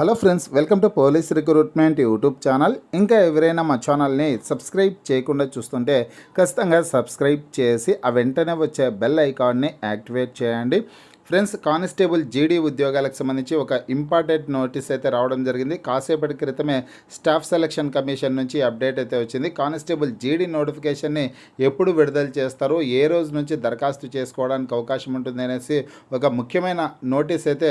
Hello friends welcome to police recruitment YouTube channel. ఇంకా ఎవరైనా మా ఛానల్ని సబ్స్క్రైబ్ చేయకుండా చూస్తుంటే ఖచ్చితంగా సబ్స్క్రైబ్ చేసి ఆ వెంటనే వచ్చే బెల్ ఐకాన్ని యాక్టివేట్ చేయండి. ఫ్రెండ్స్ కానిస్టేబుల్ జీడీ ఉద్యోగాలకు సంబంధించి ఒక ఇంపార్టెంట్ నోటీస్ అయితే రావడం జరిగింది. కాసేపటి క్రితమే స్టాఫ్ సెలక్షన్ కమిషన్ నుంచి అప్డేట్ అయితే వచ్చింది. కానిస్టేబుల్ జీడీ నోటిఫికేషన్ని ఎప్పుడు విడుదల చేస్తారు ఏ రోజు నుంచి దరఖాస్తు చేసుకోవడానికి అవకాశం ఉంటుంది అనేసి ఒక ముఖ్యమైన నోటీస్ అయితే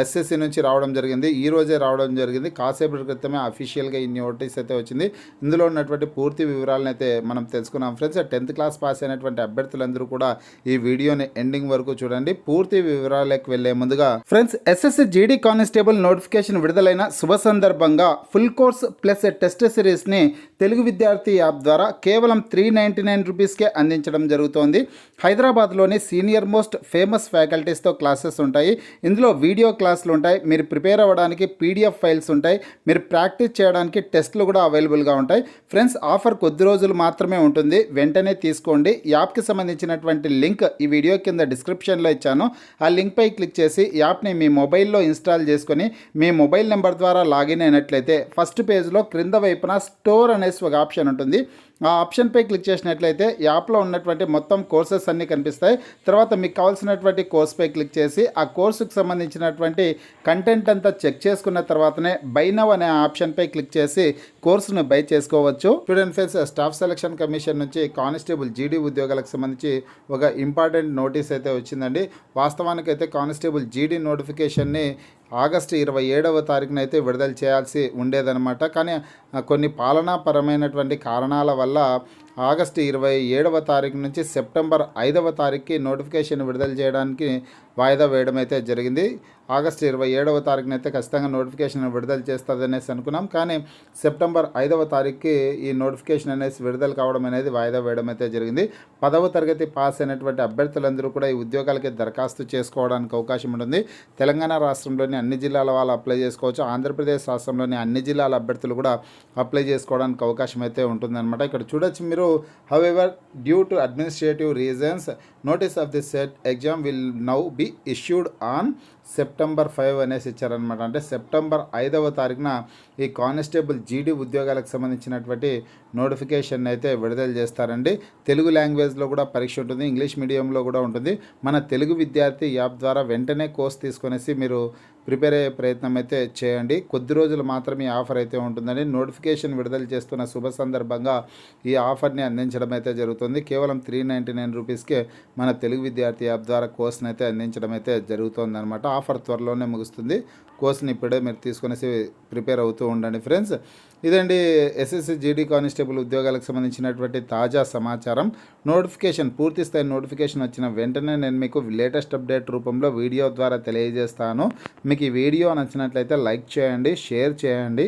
ఎస్ఎస్సి నుంచి రావడం జరిగింది. ఈ రోజే రావడం జరిగింది. కాసేపటి క్రితమే అఫీషియల్గా ఈ నోటీస్ అయితే వచ్చింది. ఇందులో ఉన్నటువంటి పూర్తి వివరాలను అయితే మనం తెలుసుకున్నాం ఫ్రెండ్స్. టెన్త్ క్లాస్ పాస్ అయినటువంటి అభ్యర్థులందరూ కూడా ఈ వీడియోని ఎండింగ్ వరకు చూడండి. పూర్తి వివరాలకు వెళ్ళే ముందుగా friends SSC GD constable notification విడుదలైన శుభ సందర్భంగా ఫుల్ కోర్స్ ప్లస్ టెస్ట్ సిరీస్ని తెలుగు విద్యార్థి యాప్ ద్వారా కేవలం త్రీ నైంటీ నైన్ రూపీస్కే అందించడం జరుగుతోంది. హైదరాబాద్లోని సీనియర్ మోస్ట్ ఫేమస్ ఫ్యాకల్టీస్తో క్లాసెస్ ఉంటాయి. ఇందులో వీడియో క్లాసులు ఉంటాయి. మీరు ప్రిపేర్ అవ్వడానికి పీడిఎఫ్ ఫైల్స్ ఉంటాయి. మీరు ప్రాక్టీస్ చేయడానికి టెస్ట్లు కూడా అవైలబుల్గా ఉంటాయి. ఫ్రెండ్స్ ఆఫర్ కొద్ది రోజులు మాత్రమే ఉంటుంది. వెంటనే తీసుకోండి. యాప్కి సంబంధించినటువంటి లింక్ ఈ వీడియో కింద డిస్క్రిప్షన్లో ఇచ్చాను. ఆ లింక్పై క్లిక్ చేసి యాప్ని మీ మొబైల్లో ఇన్స్టాల్ చేసుకొని మీ మొబైల్ నెంబర్ ద్వారా లాగిన్ అయినట్లయితే ఫస్ట్ పేజ్లో క్రింద వైపున స్టోర్ అనేసి ఒక ఆప్షన్ ఉంటుంది. ఆ ఆప్షన్పై క్లిక్ చేసినట్లయితే యాప్లో ఉన్నటువంటి మొత్తం కోర్సెస్ అన్నీ కనిపిస్తాయి. తర్వాత మీకు కావాల్సినటువంటి కోర్స్పై క్లిక్ చేసి ఆ కోర్సుకు సంబంధించినటువంటి కంటెంట్ అంతా చెక్ చేసుకున్న తర్వాతనే బై నవ్ అనే ఆప్షన్పై క్లిక్ చేసి కోర్సును బై చేసుకోవచ్చు. Student face staff selection commission నుంచి కానిస్టేబుల్ జీడీ ఉద్యోగాలకు సంబంధించి ఒక ఇంపార్టెంట్ నోటీస్ అయితే వచ్చిందండి. వాస్తవానికి అయితే కానిస్టేబుల్ జీడీ నోటిఫికేషన్ని ఆగస్టు ఇరవై ఏడవ తారీఖున అయితే విడుదల చేయాల్సి ఉండేదనమాట కానీ కొన్ని పాలనాపరమైనటువంటి కారణాల వల్ల ఆగస్టు ఇరవై ఏడవ తారీఖు నుంచి సెప్టెంబర్ ఐదవ తారీఖుకి నోటిఫికేషన్ విడుదల చేయడానికి వాయిదా వేయడం అయితే జరిగింది. ఆగస్టు ఇరవై ఏడవ తారీఖున అయితే ఖచ్చితంగా నోటిఫికేషన్ విడుదల చేస్తుంది అనేసి అనుకున్నాం. కానీ సెప్టెంబర్ ఐదవ తారీఖుకి ఈ నోటిఫికేషన్ అనేసి విడుదల కావడం అనేది వాయిదా వేయడం అయితే జరిగింది. పదవ తరగతి పాస్ అయినటువంటి అభ్యర్థులందరూ కూడా ఈ ఉద్యోగాలకి దరఖాస్తు చేసుకోవడానికి అవకాశం ఉంటుంది. తెలంగాణ రాష్ట్రంలోని అన్ని జిల్లాల వాళ్ళు అప్లై చేసుకోవచ్చు. ఆంధ్రప్రదేశ్ రాష్ట్రంలోని అన్ని జిల్లాల అభ్యర్థులు కూడా అప్లై చేసుకోవడానికి అవకాశం అయితే ఉంటుందన్నమాట. ఇక్కడ చూడొచ్చు మీరు however due to administrative reasons notice of the set exam will now be issued on September five అనేసి ఇచ్చారనమాట అంటే సెప్టెంబర్ ఐదవ తారీఖున ఈ కానిస్టేబుల్ జీడీ ఉద్యోగాలకు సంబంధించినటువంటి నోటిఫికేషన్ అయితే విడుదల చేస్తారండి. తెలుగు లాంగ్వేజ్లో కూడా పరీక్ష ఉంటుంది ఇంగ్లీష్ మీడియంలో కూడా ఉంటుంది. మన తెలుగు విద్యార్థి యాప్ ద్వారా వెంటనే కోర్స్ తీసుకొనేసి మీరు ప్రిపేర్ అయ్యే ప్రయత్నం అయితే చేయండి. కొద్ది రోజులు మాత్రమే ఈ ఆఫర్ అయితే ఉంటుందని నోటిఫికేషన్ విడుదల చేస్తున్న శుభ సందర్భంగా ఈ ఆఫర్ని అందించడం అయితే జరుగుతుంది. కేవలం త్రీ నైంటీ నైన్ రూపీస్కే మన తెలుగు విద్యార్థి యాప్ ద్వారా కోర్స్ని అయితే అందించడం అయితే జరుగుతుంది అనమాట ఆఫర్ త్వరలోనే ముగుస్తుంది. కోర్స్ని ఇప్పుడే మీరు తీసుకునేసి ప్రిపేర్ అవుతూ ఉండండి ఫ్రెండ్స్. ఇదండి ఎస్ఎస్సి జీడీ కానిస్టేబుల్ ఉద్యోగాలకు సంబంధించినటువంటి తాజా సమాచారం. నోటిఫికేషన్ పూర్తి స్థాయి నోటిఫికేషన్ వచ్చిన వెంటనే నేను మీకు లేటెస్ట్ అప్డేట్ రూపంలో వీడియో ద్వారా తెలియజేస్తాను. మీకు ఈ వీడియో నచ్చినట్లయితే లైక్ చేయండి షేర్ చేయండి.